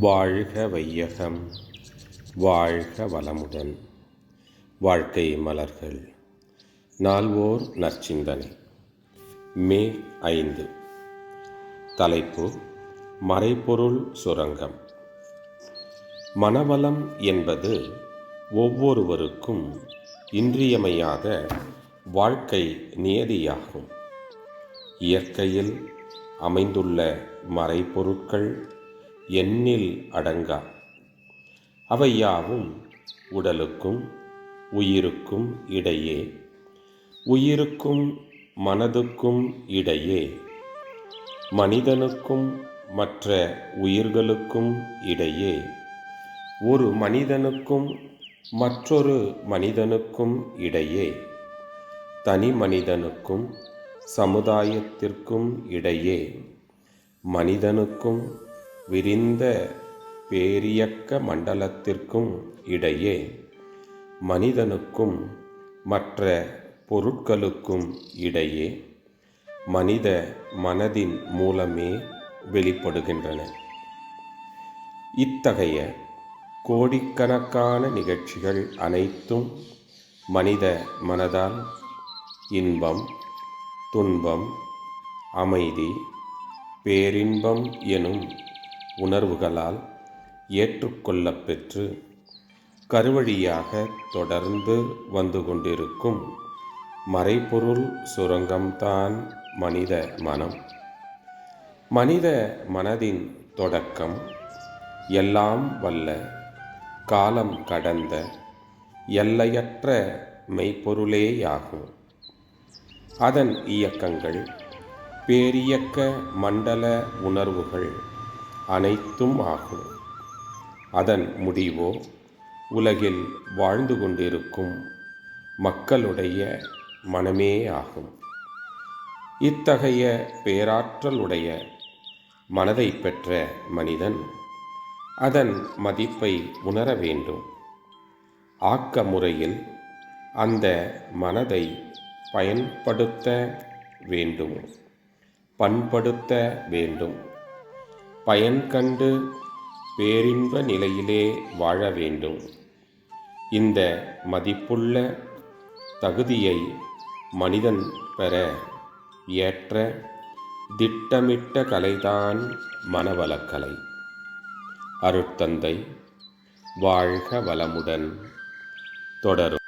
வாழ்க வையகம் வாழ்க வளமுடன். வாழ்க்கை மலர்கள் நால்வோர் நற்சிந்தனை. மே ஐந்து. தலைப்பு மறைபொருள் சுரங்கம். மனவளம் என்பது ஒவ்வொருவருக்கும் இன்றியமையாத வாழ்க்கை நியதியாகும். இயற்கையில் அமைந்துள்ள மறைபொருட்கள் எண்ணில் அடங்கா. அவை யாவும் உடலுக்கும் உயிருக்கும் இடையே. உயிருக்கும் மனதுக்கும் இடையே. மனிதனுக்கும் மற்ற உயிர்களுக்கும் இடையே. ஒரு மனிதனுக்கும் மற்றொரு மனிதனுக்கும் இடையே. தனி மனிதனுக்கும் சமுதாயத்திற்கும் இடையே. மனிதனுக்கும் விரிந்த பேரியக்க மண்டலத்திற்கும் இடையே மனிதனுக்கும் மற்ற பொருட்களுக்கும் இடையே மனித மனதின் மூலமே வெளிப்படுகின்றன. இத்தகைய கோடிக்கணக்கான நிகழ்ச்சிகள் அனைத்தும் மனித மனதால் இன்பம் துன்பம் அமைதி பேரின்பம் எனும் உணர்வுகளால் ஏற்றுக்கொள்ளப் பெற்று கருவழியாக தொடர்ந்து வந்து கொண்டிருக்கும் மறைபொருள் சுரங்கம்தான் மனித மனம். மனித மனதின் தொடக்கம் எல்லாம் வல்ல காலம் கடந்த எல்லையற்ற மெய்ப்பொருளேயாகும். அதன் இயக்கங்கள் பேரியக்க மண்டல உணர்வுகள் அனைத்தும் ஆகும். அதன் முடிவோ உலகில் வாழ்ந்து கொண்டிருக்கும் மக்களுடைய மனமே ஆகும். இத்தகைய பேராற்றலுடைய மனதை பெற்ற மனிதன் அதன் மதிப்பை உணர வேண்டும். ஆக்க முறையில் அந்த மனதை பயன்படுத்த வேண்டும். பண்படுத்த வேண்டும். பயன் கண்டு பேரின்ப நிலையிலே வாழ வேண்டும். இந்த மதிப்புள்ள தகுதியை மனிதன் பெற ஏற்ற திட்டமிட்ட கலைதான் மனவளக்கலை அருட்தந்தை வாழ்க வளமுடன் தொடரும்.